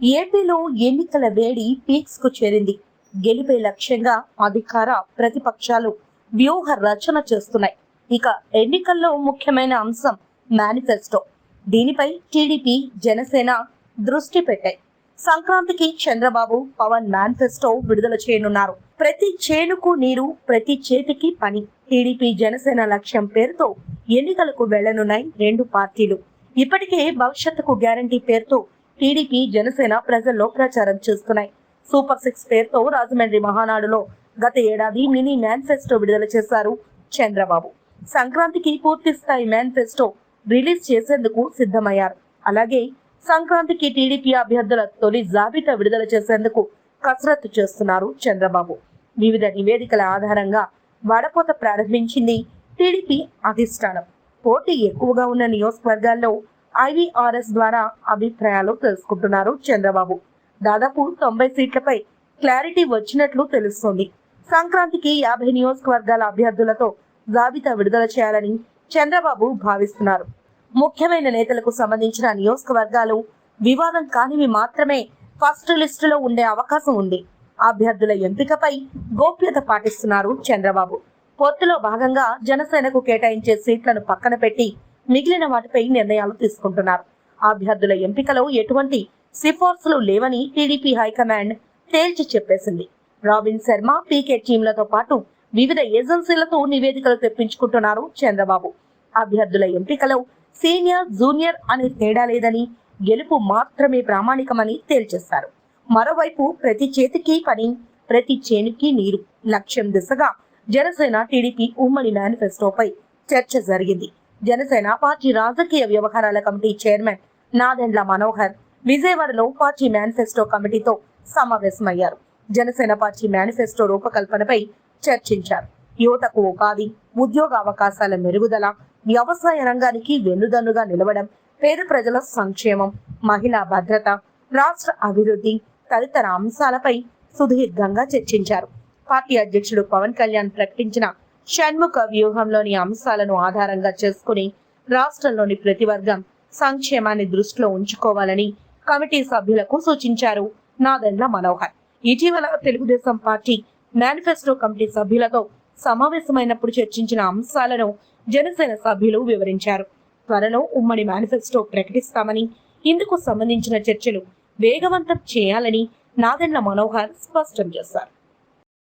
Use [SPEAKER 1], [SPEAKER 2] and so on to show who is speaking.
[SPEAKER 1] ఏపీలో ఎన్నికల వేడి పీక్స్కు చేరింది. గెలిపే లక్ష్యంగా అధికార ప్రతిపక్షాలు వ్యూహ రచన చేస్తున్నాయి. ఇక ఎన్నికల్లో ముఖ్యమైన అంశం మేనిఫెస్టో. దీనిపై టీడీపీ జనసేన దృష్టి పెట్టాయి. సంక్రాంతికి చంద్రబాబు పవన్ మేనిఫెస్టో విడుదల చేయనున్నారు. ప్రతి చేనుకు నీరు ప్రతి చేతికి పని. టీడీపీ జనసేన లక్ష్యం పేరుతో ఎన్నికలకు వెళ్ళనున్నాయి రెండు పార్టీలు. ఇప్పటికే భవిష్యత్తుకు గ్యారంటీ పేరుతో టీడీపీ జనసేన ప్రజల్లో ప్రచారం చేస్తున్నాయి. సూపర్ సిక్స్ పేరుతో రాజమండ్రి మహానాడులో గత ఏడాది మినీ మేనిఫెస్టో విడుదల చేశారు చంద్రబాబు. సంక్రాంతికి పూర్తి స్థాయి మేనిఫెస్టో రిలీజ్ చేసేందుకు సిద్ధమయ్యారు. అలాగే సంక్రాంతికి టీడీపీ అభ్యర్థుల తొలి జాబితా విడుదల చేసేందుకు కసరత్తు చేస్తున్నారు చంద్రబాబు. వివిధ నివేదికల ఆధారంగా వడపోత ప్రారంభించింది టీడీపీ అధిష్టానం. పోటీ ఎక్కువగా ఉన్న నియోజకవర్గాల్లో ఐవీఆర్ఎస్ ద్వారా అభిప్రాయాలు తెలుసుకుంటున్నారు చంద్రబాబు. దాదాపు తొంభై సీట్లపై క్లారిటీ వచ్చినట్లు తెలుస్తోంది. సంక్రాంతికి యాభై నియోజకవర్గాల అభ్యర్థులతో జాబితా విడుదల చేయాలని చంద్రబాబు భావిస్తున్నారు. ముఖ్యమైన నేతలకు సంబంధించిన నియోజకవర్గాలు వివాదం కానివి మాత్రమే ఫస్ట్ లిస్టులో ఉండే అవకాశం ఉంది. అభ్యర్థుల ఎంపికపై గోప్యత పాటిస్తున్నారు చంద్రబాబు. పొత్తులో భాగంగా జనసేనకు కేటాయించే సీట్లను పక్కన పెట్టి మిగిలిన వాటిపై నిర్ణయాలు తీసుకుంటున్నారు. అభ్యర్థుల ఎంపికలో ఎటువంటి సిఫార్సులు లేవని టీడీపీ హైకమాండ్ తేల్చి చెప్పేసింది. రాబిన్ శర్మ పీకే టీంలతో పాటు వివిధ ఏజెన్సీలతో నివేదికలు తెప్పించుకుంటున్నారు చంద్రబాబు. అభ్యర్థుల ఎంపికలో సీనియర్ జూనియర్ అనే తేడా లేదని గెలుపు మాత్రమే ప్రామాణికమని తేల్చేశారు. మరోవైపు ప్రతి చేతికి పని ప్రతి చేనుకి నీరు లక్ష్యం దిశగా జనసేన టీడీపీ ఉమ్మడి మేనిఫెస్టోపై చర్చ జరిగింది. జనసేన పార్టీ రాజకీయ వ్యవహారాల కమిటీ చైర్మన్ నాదెండ్ల మనోహర్ విజయవాడలో పార్టీ మేనిఫెస్టో కమిటీతో సమావేశమయ్యారు. జనసేన పార్టీ మేనిఫెస్టో రూపకల్పనపై చర్చించారు. యువతకు ఉపాధి ఉద్యోగ అవకాశాల మెరుగుదల వ్యవసాయ రంగానికి వెన్నుదన్నుగా నిలవడం పేద ప్రజల సంక్షేమం మహిళా భద్రత రాష్ట్ర అభివృద్ధి తదితర అంశాలపై సుదీర్ఘంగా చర్చించారు. పార్టీ అధ్యక్షుడు పవన్ కళ్యాణ్ ప్రకటించిన షణ్ముఖ వ్యూహంలోని అంశాలను ఆధారంగా చేసుకుని రాష్ట్రంలోని ప్రతి వర్గం సంక్షేమాన్ని దృష్టిలో ఉంచుకోవాలని కమిటీ సభ్యులకు సూచించారు నాదెండ్ల మనోహర్. ఇటీవల తెలుగుదేశం పార్టీ మేనిఫెస్టో కమిటీ సభ్యులతో సమావేశమైనప్పుడు చర్చించిన అంశాలను జనసేన సభ్యులు వివరించారు. త్వరలో ఉమ్మడి మేనిఫెస్టో ప్రకటిస్తామని ఇందుకు సంబంధించిన చర్చలు వేగవంతం చేయాలని నాదెండ్ల మనోహర్ స్పష్టం చేశారు.